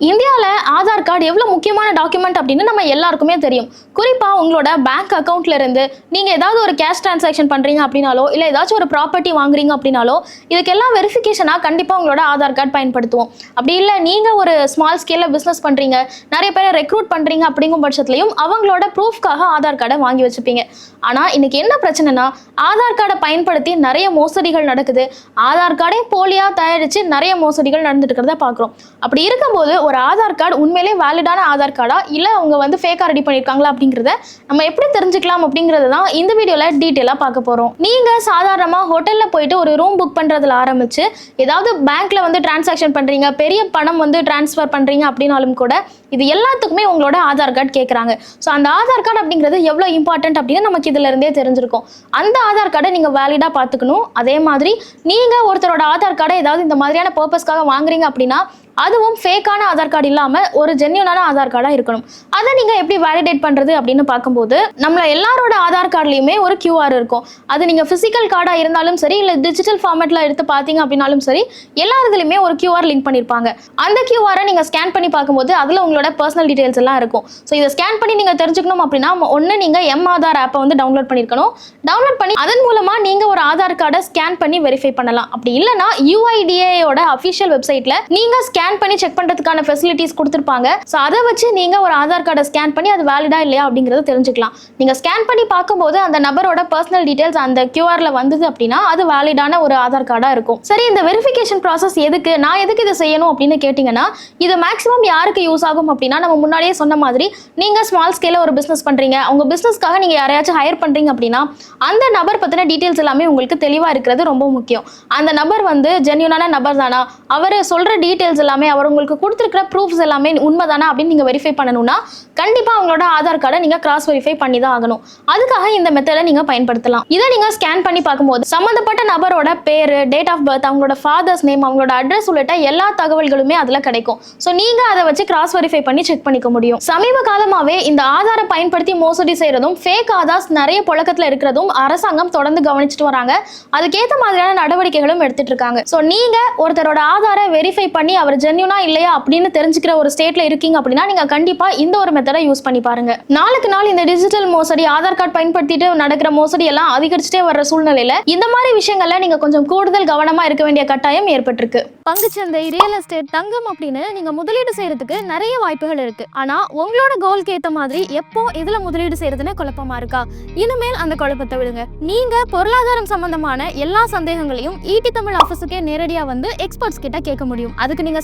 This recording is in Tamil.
இந்தியாவில் ஆதார் கார்டு எவ்வளோ முக்கியமான டாக்குமெண்ட் அப்படின்னு நம்ம எல்லாருக்குமே தெரியும். குறிப்பாக உங்களோட பேங்க் அக்கௌண்ட்லேருந்து நீங்கள் ஏதாவது ஒரு கேஷ் டிரான்சாக்ஷன் பண்ணுறீங்க அப்படின்னாலோ இல்லை ஏதாச்சும் ஒரு ப்ராப்பர்ட்டி வாங்குறீங்க அப்படின்னாலோ இதுக்கெல்லாம் வெரிஃபிகேஷனாக கண்டிப்பாக உங்களோட ஆதார் கார்டு பயன்படுத்துவோம். அப்படி இல்லை நீங்கள் ஒரு ஸ்மால் ஸ்கேலில் பிஸ்னஸ் பண்ணுறீங்க நிறைய பேரை ரெக்ரூட் பண்ணுறீங்க அப்படிங்கும் பட்சத்துலையும் அவங்களோட ப்ரூஃப்காக ஆதார் கார்டை வாங்கி வச்சுப்பீங்க. ஆனால் இன்னைக்கு என்ன பிரச்சனைனா ஆதார் கார்டை பயன்படுத்தி நிறைய மோசடிகள் நடக்குது. ஆதார் கார்டே போலியாக தயாரித்து நிறைய மோசடிகள் நடந்துட்டு இருக்கிறத பார்க்குறோம். அப்படி இருக்கும்போது ஒரு ஆதார் கார்டு உண்மை உண்மையிலே வேலிடான ஆதார் கார்டா இல்லை அவங்க வந்து ஃபேக்காக ரெடி பண்ணியிருக்காங்களா அப்படிங்கிறத நம்ம எப்படி தெரிஞ்சுக்கலாம் அப்படிங்கிறது தான் இந்த வீடியோவில் டீட்டெயிலாக பார்க்க போகிறோம் நீங்கள் சாதாரணமாக ஹோட்டலில் போயிட்டு ஒரு ரூம் புக் பண்ணுறதுல ஆரம்பித்து ஏதாவது பேங்க்கில் வந்து டிரான்சாக்ஷன் பண்ணுறீங்க பெரிய பணம் வந்து ட்ரான்ஸ்ஃபர் பண்ணுறீங்க அப்படின்னாலும் கூட இது எல்லாத்துக்குமே உங்களோட ஆதார் கார்டு கேட்குறாங்க ஸோ அந்த ஆதார் கார்டு அப்படிங்கிறது எவ்வளோ இம்பார்ட்டன்ட் அப்படின்னு நமக்கு இதுல இருந்தே தெரிஞ்சிருக்கும். அந்த ஆதார் கார்டை நீங்கள் வேலிடாக பார்த்துக்கணும். அதே மாதிரி நீங்கள் ஒருத்தரோட ஆதார் கார்டை ஏதாவது இந்த மாதிரியான பர்பஸ்க்காக வாங்குறீங்க அப்படின்னா அதுவும் ஃபேக்கான ஆதார் கார்டு இல்லாமல் ஒரு ஜென்யூனான ஆதார் கார்டாக இருக்கணும். அதை நீங்கள் எப்படி வேலிடேட் பண்ணுறது அப்படின்னு பார்க்கும்போது நம்மள எல்லாரோட ஆதார் கார்டுலையுமே ஒரு கியூஆர் இருக்கும். அது நீங்கள் ஃபிசிக்கல் கார்டாக இருந்தாலும் சரி இல்லை டிஜிட்டல் ஃபார்மேட்டில் எடுத்து பார்த்தீங்க அப்படின்னாலும் சரி எல்லா இதுலையுமே ஒரு கியூஆர் லிங்க் பண்ணியிருப்பாங்க அந்த கியூஆரை நீங்கள் ஸ்கேன் பண்ணி பார்க்கும்போது அதில் உங்களோட பர்சனல் டீட்டெயில்ஸ் எல்லாம் இருக்கும். ஸோ இதை ஸ்கேன் பண்ணி நீங்கள் தெரிஞ்சுக்கணும் அப்படின்னா ஒன்று நீங்கள் எம் ஆதார் ஆப்பை வந்து டவுன்லோட் பண்ணியிருக்கணும் டவுன்லோட் பண்ணி அதன் மூலமாக நீங்கள் ஒரு ஆதார் கார்டை ஸ்கேன் பண்ணி வெரிஃபை பண்ணலாம். அப்படி இல்லைனா யூஐடிஏயோட அஃபிஷியல் வெப்சைட்டில் நீங்கள் ஸ்கேன் ஸ்கேன் பண்ணி செக் பண்ணுறதுக்கான ஃபெசிலிட்டிஸ் கொடுத்துருப்பாங்க. ஸோ அதை வச்சு நீங்கள் ஒரு ஆதார் கார்டை ஸ்கேன் பண்ணி அது வேலிடா இல்லையா அப்படிங்கிறத தெரிஞ்சுக்கலாம். நீங்கள் ஸ்கேன் பண்ணி பார்க்கும்போது அந்த நபரோட பர்சனல் டீடைல்ஸ் அந்த கியூஆரில் வந்தது அப்படின்னா அது வேலிடான ஒரு ஆதார் கார்டாக இருக்கும். சரி இந்த வெரிஃபிகேஷன் ப்ராசஸ் எதுக்கு? நான் எதுக்கு இதை செய்யணும் அப்படின்னு கேட்டிங்கன்னா இது மேக்ஸிமம் யாருக்கு யூஸ் ஆகும் அப்படின்னா நம்ம முன்னாடியே சொன்ன மாதிரி நீங்கள் ஸ்மால் ஸ்கேலில் ஒரு பிஸ்னஸ் பண்ணுறீங்க உங்கள் பிஸ்னஸ்க்காக நீங்கள் யாரையாச்சும் ஹையர் பண்ணுறீங்க அப்படின்னா அந்த நபர் பற்றின டீட்டெயில்ஸ் எல்லாமே உங்களுக்கு தெளிவாக இருக்கிறது ரொம்ப முக்கியம். அந்த நபர் வந்து ஜென்யூனான நபர் தானா? அவர் சொல்கிற டீட்டெயில்ஸ் எல்லாமே அவர் உங்களுக்கு கொடுத்துருக்கிற ப்ரூஃப்ஸ் எல்லாமே உண்மைதானா அப்படின்னு நீங்கள் வெரிஃபை பண்ணணும்னா கண்டிப்பாக அவங்களோட ஆதார் கார்டை நீங்கள் கிராஸ் வெரிஃபை பண்ணி தான் ஆகணும். அதுக்காக இந்த மெத்தடை நீங்கள் பயன்படுத்தலாம். இதை நீங்கள் ஸ்கேன் பண்ணி பார்க்கும்போது சம்மந்தப்பட்ட நபரோட பேர் டேட் ஆஃப் பர்த் அவங்களோட ஃபாதர்ஸ் நேம் அவங்களோட அட்ரஸ் உள்ளிட்ட எல்லா தகவல்களுமே அதில் கிடைக்கும். ஸோ நீங்கள் அதை வச்சு கிராஸ் வெரிஃபை பண்ணி செக் பண்ணிக்க முடியும். சமீப காலமாகவே இந்த ஆதாரை பயன்படுத்தி மோசடி செய்கிறதும் ஃபேக் ஆதார்ஸ் நிறைய புழக்கத்தில் இருக்கிறதும் அரசாங்கம் தொடர்ந்து கவனிச்சுட்டு வராங்க. அதுக்கேற்ற மாதிரியான நடவடிக்கைகளும் எடுத்துட்டு இருக்காங்க. ஸோ நீங்கள் ஒருத்தரோட ஆதாரை வெரிஃபை பண்ணி அவர் ஜென்யூனா இல்லையா அப்படின்னு தெரிஞ்சுக்கிற ஒரு ஸ்டேட்ல இருக்கீங்க அப்படின்னா நீங்கள் கண்டிப்பாக இந்த ஒரு மெத்தடை யூஸ் பண்ணி பாருங்க. நாளுக்கு நாள் இந்த டிஜிட்டல் மோசடி ஆதார் கார்டு பயன்படுத்திட்டு நடக்கிற மோசடி எல்லாம் அதிகரிச்சுட்டே வர்ற சூழ்நிலையில இந்த மாதிரி விஷயங்கள்ல நீங்க கொஞ்சம் கூடுதல் கவனமா இருக்க வேண்டிய கட்டாயம் ஏற்பட்டிருக்கு. பங்குச்சந்தை ரியல் எஸ்டேட் தங்கம் அப்படின்னு நீங்க முதலீடு செய்யறதுக்கு நிறைய வாய்ப்புகள் இருக்கு. ஆனா உங்களோட கோல்க்கு ஏத்த மாதிரி எப்போ இதுல முதலீடு செய்யறதுன்னு குழப்பமா இருக்கா? இனிமேல் அந்த குழப்பத்தை விடுங்க. நீங்க பொருளாதாரம் சம்பந்தமான எல்லா சந்தேகங்களையும் ஈட்டி தமிழ் ஆஃபீஸுக்கே நேரடியா வந்து எக்ஸ்பர்ட்ஸ் கிட்ட கேட்க முடியும். அதுக்கு நீங்க